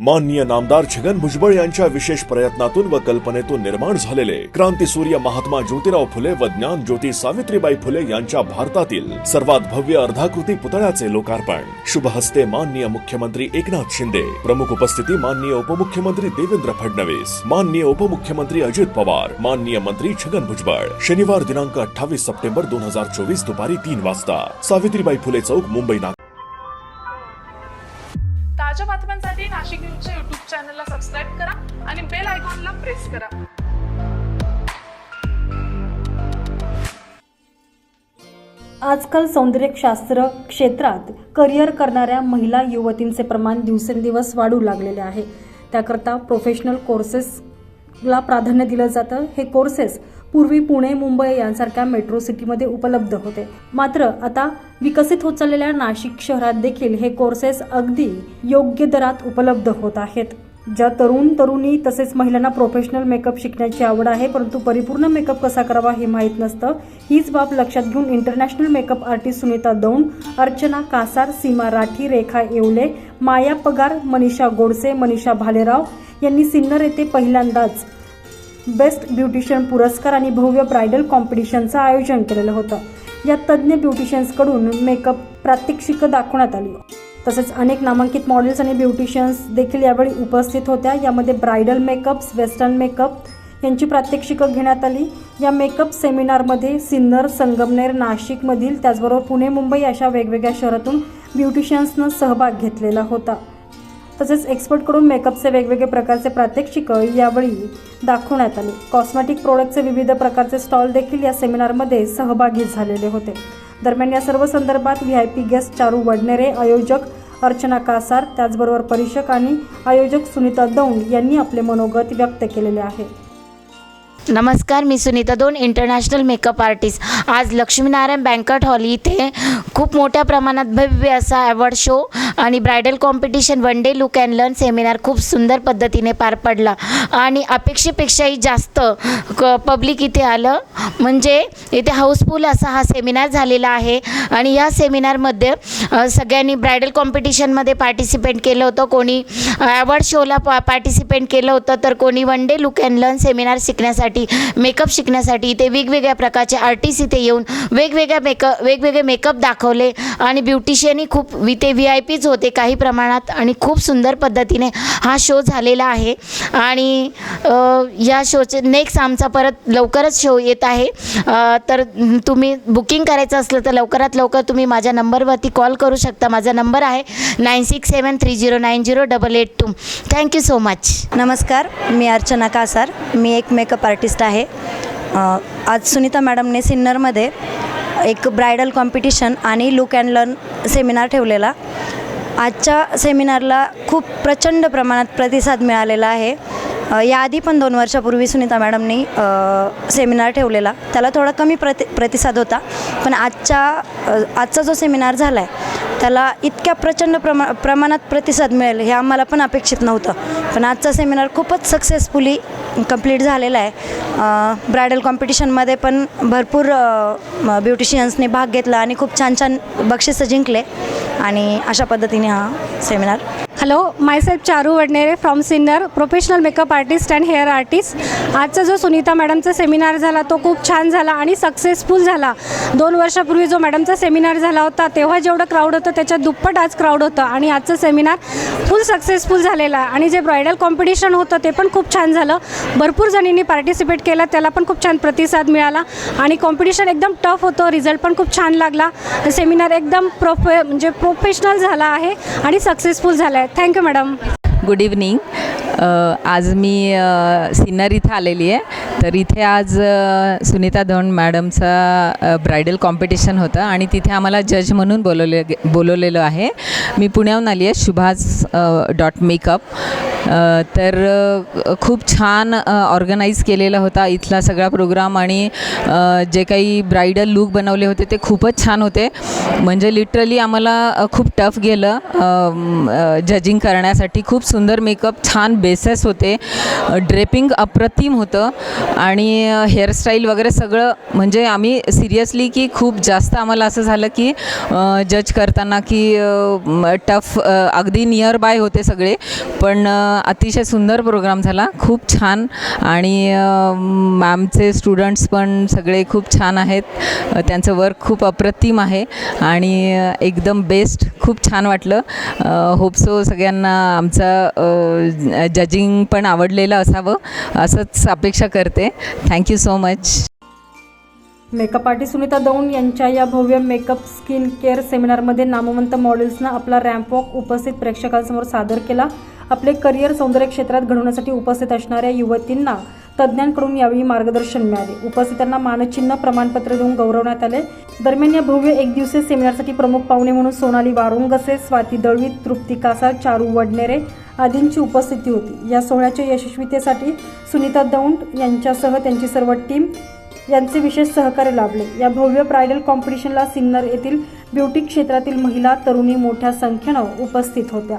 माननीय नामदार छगन भुजबळ यांच्या विशेष प्रयत्नातून व कल्पनेतून निर्माण झालेले क्रांतीसूर्य महात्मा ज्योतिराव फुले व ज्ञान ज्योती सावित्रीबाई फुले यांच्या भारतातील सर्वात भव्य अर्धाकृती पुतळ्याचे लोकार्पण. शुभ हस्ते माननीय मुख्यमंत्री एकनाथ शिंदे. प्रमुख उपस्थिती माननीय उपमुख्यमंत्री देवेंद्र फडणवीस. माननीय उपमुख्यमंत्री अजित पवार. माननीय मंत्री छगन भुजबळ. शनिवार दिनांक अठ्ठावीस सप्टेंबर दोन हजार चोवीस दुपारी तीन वाजता. सावित्रीबाई फुले चौक मुंबई नागपूर. आयकॉनला प्रेस करा आजकाल सौंदर्यशास्त्र क्षेत्रात करिअर करणाऱ्या महिला युवतींचे प्रमाण दिवसेंदिवस वाढू लागलेले आहे. त्याकरता प्रोफेशनल कोर्सेसला प्राधान्य दिलं जातं. हे कोर्सेस पूर्वी पुणे मुंबई यांसारख्या मेट्रो सिटीमध्ये उपलब्ध होते. मात्र आता विकसित होत चाललेल्या नाशिक शहरात देखील हे कोर्सेस अगदी योग्य दरात उपलब्ध होत आहेत. ज्या तरुण तरुणी तसेच महिलांना प्रोफेशनल मेकअप शिकण्याची आवड आहे परंतु परिपूर्ण मेकअप कसा करावा हे माहीत नसतं. हीच बाब लक्षात घेऊन international makeup artist Sunita Daund Archana Kasar Seema Rathi Rekha Yewale Maya Pagar Manisha Godse Manisha Bhalerao यांनी सिन्नर येथे पहिल्यांदाच बेस्ट ब्युटिशियन पुरस्कार आणि भव्य ब्रायडल कॉम्पिटिशनचं आयोजन केलेलं होतं. या तज्ज्ञ ब्युटिशियन्सकडून मेकअप प्रात्यक्षिकं दाखवण्यात आली. तसेच अनेक नामांकित मॉडेल्स आणि ब्युटिशियन्स देखील यावेळी उपस्थित होत्या. यामध्ये ब्रायडल मेकअप्स वेस्टर्न मेकअप यांची प्रात्यक्षिकं घेण्यात आली. या मेकअप सेमिनारमध्ये सिन्नर संगमनेर नाशिकमधील त्याचबरोबर पुणे मुंबई अशा वेगवेगळ्या शहरातून ब्युटिशियन्सनं सहभाग घेतलेला होता. तसेच एक्सपर्टकडून मेकअपचे वेगवेगळे प्रकारचे प्रात्यक्षिकं यावेळी दाखवण्यात आली. कॉस्मेटिक प्रोडक्टचे विविध प्रकारचे स्टॉल देखील या सेमिनारमध्ये सहभागी झालेले होते. दरम्यान या सर्व संदर्भात V I P guest Charu Wadnere आयोजक अर्चना कासार त्याचबरोबर परीक्षक आणि आयोजक सुनीता दौंड यांनी आपले मनोगत व्यक्त केलेले आहे. नमस्कार मी सुनीता दोन इंटरनॅशनल मेकअप आर्टिस्ट आज लक्ष्मीनारायण बँकट हॉल इथे खूप मोठ्या प्रमाणात भव्य असा अवॉर्ड शो आणि bridal competition one day look and learn seminar खूप सुंदर पद्धतीने पार पडला. आणि अपेक्षेपेक्षाही जास्त क पब्लिक इथे आलं. म्हणजे इथे हाऊसफुल असा हा सेमिनार झालेला आहे. आणि या सेमिनारमध्ये सगळ्यांनी ब्रायडल कॉम्पिटिशनमध्ये पार्टिसिपेट केलं होतं. कोणी अवॉर्ड शोला पा पार्टिसिपेट केलं होतं तर कोणी one day look and learn seminar शिकण्यासाठी मेकअप शिकण्यासाठी इथे वेगवेगळ्या प्रकारचे आर्टिस्ट इथे येऊन वेगवेगळ्या मेकअप वेगवेगळे मेकअप दाखवले आणि ब्युटिशियनही खूप ते व्ही आय पीच होते काही प्रमाणात आणि खूप सुंदर पद्धतीने हा शो झालेला आहे. आणि या शोचे नेक्स्ट आमचा परत लवकरच शो येत आहे. तर तुम्ही बुकिंग करायचं असलं तर लवकरात लवकर तुम्ही माझ्या नंबरवरती कॉल करू शकता. माझा नंबर आहे nine six seven three zero nine zero double eight two thank you so much नमस्कार मी अर्चना कासार. मी एक मेकअप आर्टिस्ट आहे. आज सुनीता मॅडमने सिन्नरमध्ये एक ब्रायडल कॉम्पिटिशन आणि लुक अँड लर्न सेमिनार ठेवलेला. आजच्या सेमिनारला खूप प्रचंड प्रमाणात प्रतिसाद मिळालेला आहे. याआधी पण दोन वर्षापूर्वी सुनीता मॅडमनी सेमिनार ठेवलेला. त्याला थोडा कमी प्रति प्रतिसाद होता. पण आजच्या आजचा जो सेमिनार झाला आहे त्याला इतक्या प्रचंड प्रमा प्रमाणात प्रतिसाद मिळेल हे आम्हाला पण अपेक्षित नव्हतं. पण आजचा सेमिनार खूपच सक्सेसफुली कंप्लीट झालेला आहे. ब्रायडल कॉम्पिटिशनमध्ये पण भरपूर ब्युटिशियन्सने भाग घेतला आणि खूप छान छान बक्षिसं जिंकले. आणि अशा पद्धतीने हा seminar hello myself Charu Wadnere from Sinnar professional makeup artist and hair artist आजचा जो सुनीता मॅडमचा सेमिनार झाला तो खूप छान झाला आणि सक्सेसफुल झाला. दोन वर्षापूर्वी जो मॅडमचा सेमिनार झाला होता तेव्हा जेवढं क्राऊड होतं त्याच्यात दुप्पट आज क्राऊड होतं. आणि आजचं सेमिनार फुल सक्सेसफुल झालेला आहे. आणि जे ब्रायडल कॉम्पिटिशन होतं ते पण खूप छान झालं. भरपूर जणींनी पार्टिसिपेट केलं त्याला पण खूप छान प्रतिसाद मिळाला. आणि कॉम्पिटिशन एकदम टफ होतं रिझल्ट पण खूप छान लागला. सेमिनार एकदम प्रोफे म्हणजे प्रोफेशनल झाला आहे आणि सक्सेसफुल झाला आहे थँक्यू मॅडम. गुड इव्हनिंग आज मी सिन्नर इथं आलेली आहे. तर इथे आज सुनीता धोंड मॅडमचा ब्रायडल कॉम्पिटिशन होतं आणि तिथे आम्हाला जज म्हणून बोलवले बोलवलेलं आहे. मी पुण्याहून आली आहे शुभास डॉट मेकअप. तर खूप छान ऑर्गनाईज केलेला होता इथला सगळा प्रोग्राम आणि जे काही ब्रायडल लूक बनवले होते ते खूपच छान होते. म्हणजे लिटरली आम्हाला खूप टफ गेलं. जजिंग करण्यासाठी. खूप सुंदर मेकअप छान बेसेस होते. ड्रेपिंग अप्रतिम होतं. आणि हेअरस्टाईल वगैरे सगळं म्हणजे आम्ही सिरियसली की खूप जास्त आम्हाला असं झालं की जज करताना की टफ अगदी नियर बाय होते सगळे. पण अतिशय सुंदर प्रोग्राम झाला. खूप छान. आणि मॅमचे स्टुडंट्स पण सगळे खूप छान आहेत. त्यांचं वर्क खूप अप्रतिम आहे. आणि एकदम बेस्ट. खूप छान वाटलं. होप सो सगळ्यांना आमचं जजिंग पण आवडलेलं असावं. असंच अपेक्षा करते. Thank you so much makeup artist Sunita Daund यांच्या या भव्य मेकअप स्किन केअर सेमिनारमध्ये नामवंत मॉडेल्सनं आपला रॅम्प वॉक उपस्थित प्रेक्षकांसमोर सादर केला. आपले करिअर सौंदर्य क्षेत्रात घडवण्यासाठी उपस्थित असणाऱ्या युवतींना तज्ज्ञांकडून यावेळी मार्गदर्शन मिळाले. उपस्थितांना मानचिन्ह प्रमाणपत्र देऊन गौरवण्यात आले. दरम्यान या भव्य एक दिवसीय सेमिनारसाठी प्रमुख पाहुणे म्हणून सोनाली वारुंगसे स्वाती दळवी तृप्ती कासार चारू वडनेरे आदींची उपस्थिती होती. या सोहळ्याच्या यशस्वीतेसाठी सुनीता दौंड यांच्यासह त्यांची सर्व टीम यांचे विशेष सहकार्य लाभले. या भव्य ब्रायडल कॉम्पिटिशनला सिन्नर येथील ब्युटी क्षेत्रातील महिला तरुणी मोठ्या संख्येनं उपस्थित होत्या.